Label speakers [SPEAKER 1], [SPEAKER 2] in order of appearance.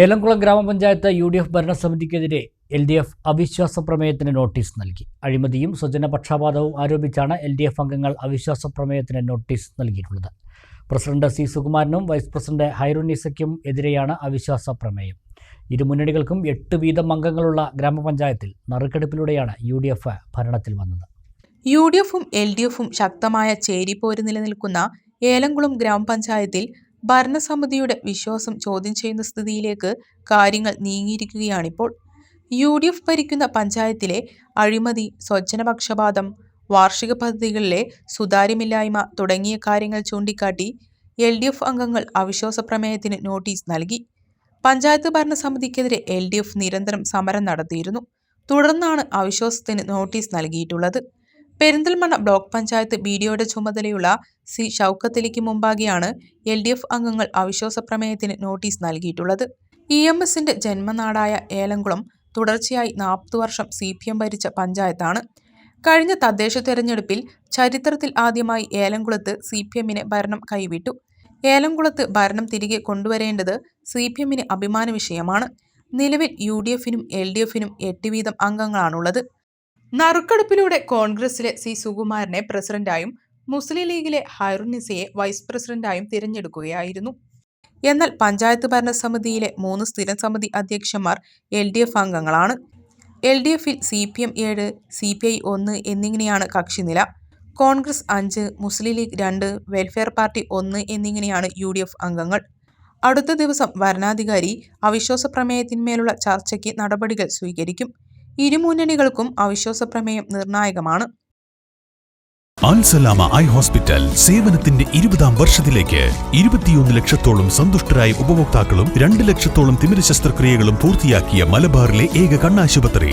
[SPEAKER 1] ഏലംകുളം ഗ്രാമപഞ്ചായത്ത് U D F ഭരണസമിതിക്കെതിരെ L D F അവിശ്വാസ പ്രമേയത്തിന് നോട്ടീസ് നൽകി. അഴിമതിയും സ്വജനപക്ഷപാതവും ആരോപിച്ചാണ് എൽ ഡി എഫ് അംഗങ്ങൾ അവിശ്വാസ പ്രമേയത്തിന് നോട്ടീസ് നൽകിയിട്ടുള്ളത്. പ്രസിഡന്റ് സി സുകുമാരനും വൈസ് പ്രസിഡന്റ് ഹൈറുന്നീസയ്ക്കും എതിരെയാണ് അവിശ്വാസ പ്രമേയം. ഇരു മുന്നണികൾക്കും എട്ട് വീതം അംഗങ്ങളുള്ള ഗ്രാമപഞ്ചായത്തിൽ നറുക്കെടുപ്പിലൂടെയാണ് യു ഡി എഫ് ഭരണത്തിൽ വന്നത്.
[SPEAKER 2] യു ഡി എഫും എൽ ഡി എഫും ശക്തമായ ചേരിപ്പോര് നിലനിൽക്കുന്ന ഏലംകുളം ഗ്രാമപഞ്ചായത്തിൽ ഭരണസമിതിയുടെ വിശ്വാസം ചോദ്യം ചെയ്യുന്ന സ്ഥിതിയിലേക്ക് കാര്യങ്ങൾ നീങ്ങിയിരിക്കുകയാണിപ്പോൾ. യു ഡി എഫ് ഭരിക്കുന്ന പഞ്ചായത്തിലെ അഴിമതി സ്വജനപക്ഷപാതം വാർഷിക പദ്ധതികളിലെ സുതാര്യമില്ലായ്മ തുടങ്ങിയ കാര്യങ്ങൾ ചൂണ്ടിക്കാട്ടി എൽ ഡി എഫ് അംഗങ്ങൾ അവിശ്വാസ പ്രമേയത്തിന് നോട്ടീസ് നൽകി. പഞ്ചായത്ത് ഭരണസമിതിക്കെതിരെ എൽ ഡി എഫ് നിരന്തരം സമരം നടത്തിയിരുന്നു. തുടർന്നാണ് അവിശ്വാസത്തിന് നോട്ടീസ് നൽകിയിട്ടുള്ളത്. പെരിന്തൽമണ്ണ ബ്ലോക്ക് പഞ്ചായത്ത് ബി ഡിഒയുടെ ചുമതലയുള്ള സി ഷൗക്കത്തലിക്ക് മുമ്പാകെയാണ് എൽ ഡി എഫ് അംഗങ്ങൾ അവിശ്വാസ പ്രമേയത്തിന് നോട്ടീസ് നൽകിയിട്ടുള്ളത്. ഇ എം എസിന്റെ ജന്മനാടായ ഏലംകുളം തുടർച്ചയായി നാൽപ്പത് വർഷം സി പി എം ഭരിച്ച പഞ്ചായത്താണ്. കഴിഞ്ഞ തദ്ദേശ തെരഞ്ഞെടുപ്പിൽ ചരിത്രത്തിൽ ആദ്യമായി ഏലംകുളത്ത് സി പി എമ്മിന് ഭരണം കൈവിട്ടു. ഏലംകുളത്ത് ഭരണം തിരികെ കൊണ്ടുവരേണ്ടത് സി പി എമ്മിന് അഭിമാന വിഷയമാണ്. നിലവിൽ യു ഡി എഫിനും എൽ ഡി എഫിനും എട്ട് വീതം അംഗങ്ങളാണുള്ളത്. നറുക്കെടുപ്പിലൂടെ കോൺഗ്രസിലെ സി സുകുമാരനെ പ്രസിഡന്റായും മുസ്ലിം ലീഗിലെ ഹൈറുനിസയെ വൈസ് പ്രസിഡന്റായും തിരഞ്ഞെടുക്കുകയായിരുന്നു. എന്നാൽ പഞ്ചായത്ത് ഭരണസമിതിയിലെ മൂന്ന് സ്ഥിരം സമിതി അധ്യക്ഷന്മാർ എൽ ഡി എഫ് അംഗങ്ങളാണ്. എൽ ഡി എഫിൽ സി പി എം ഏഴ് സി പി ഐ ഒന്ന് എന്നിങ്ങനെയാണ് കക്ഷിനില കോൺഗ്രസ് അഞ്ച് മുസ്ലിം ലീഗ് രണ്ട് വെൽഫെയർ പാർട്ടി ഒന്ന് എന്നിങ്ങനെയാണ് യു ഡി എഫ് അംഗങ്ങൾ. അടുത്ത ദിവസം വരണാധികാരി അവിശ്വാസ പ്രമേയത്തിന്മേലുള്ള ചർച്ചയ്ക്ക് നടപടികൾ സ്വീകരിക്കും. ഇരുമുന്നണികൾക്കും അവിശ്വാസ പ്രമേയം നിർണായകമാണ്.
[SPEAKER 3] അൽസലാമ ഐ ഹോസ്പിറ്റൽ സേവനത്തിന്റെ ഇരുപതാം വർഷത്തിലേക്ക് ഇരുപത്തിയൊന്ന് ലക്ഷത്തോളം സന്തുഷ്ടരായ ഉപഭോക്താക്കളും രണ്ട് ലക്ഷത്തോളം തിമിര ശസ്ത്രക്രിയകളും പൂർത്തിയാക്കിയ മലബാറിലെ ഏക കണ്ണാശുപത്രി.